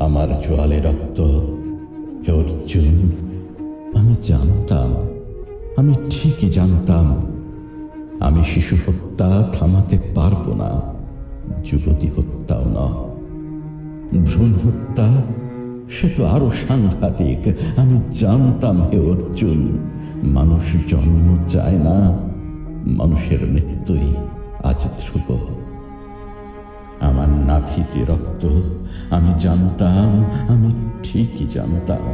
তার জোয়ালে রক্ত হে অর্জুন, আমি জানতাম, আমি ঠিকই জানতাম, আমি শিশু হত্যা থামাতে পারব না, যুবতী হত্যাও না ভ্রূণ হত্যা, সে তো আরও সাংঘাতিক, আমি জানতাম হে অর্জুন, মানুষ জন্ম চায় না, মানুষের মৃত্যুই আজ ধ্রুব। আমার নাভিতে রক্ত জানতাম, আমি ঠিকই জানতাম।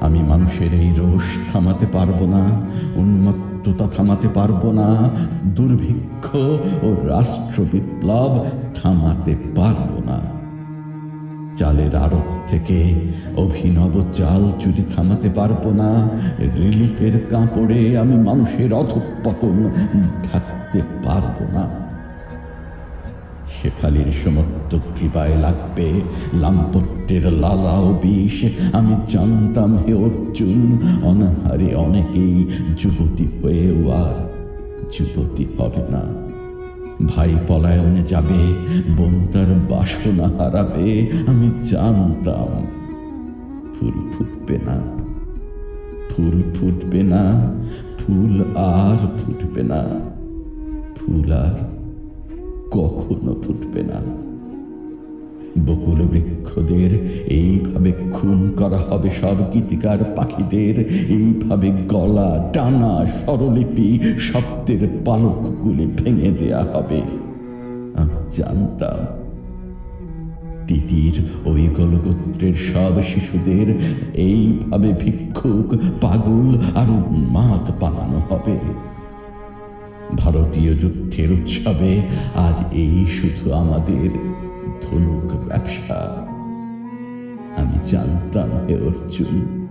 আমি মানুষের এই রোষ থামাতে পারব না, উন্মত্ততা থামাতে পারব না, দুর্ভিক্ষ ও রাষ্ট্র বিপ্লব থামাতে পারব না। চালের আড়ত থেকে অভিনব চাল চুরি থামাতে পারব না, রিলিফের কাপড়ে আমি মানুষের অধঃপতন ঢাকতে পারব না। শেফালির সমর্থ কৃপায় লাগবে লাম্পত্যের লালা ও বিষ। আমি জানতাম হে অর্জুন, অনাহারে অনেকেই যুবতী হয়েও আর যুবতী হবে না। ভাই পলায়নে যাবে, বোন তার বাসনা হারাবে, আমি জানতাম ফুল ফুটবে না। ফুল ফুটবে না, ফুল আর ফুটবে না, ফুল আর কখনো ফুটবে না। বকুল বৃক্ষদের, এইভাবে খুন করা হবে সব গীতিকার পাখিদের, এইভাবে গলা টানা স্বরলিপি, শব্দের পালকগুলি ভেঙে দেয়া হবে। আমি জানতাম, তিতির ওই গলগোত্রের সব শিশুদের, এইভাবে ভিক্ষুক, পাগল আর উন্মাদ বানানো হবে। ভারতীয় যুদ্ধের উৎসবে আজ এই শুধু আমাদের। ধনুক ব্যবসা আমি জানতাম হে অর্জুন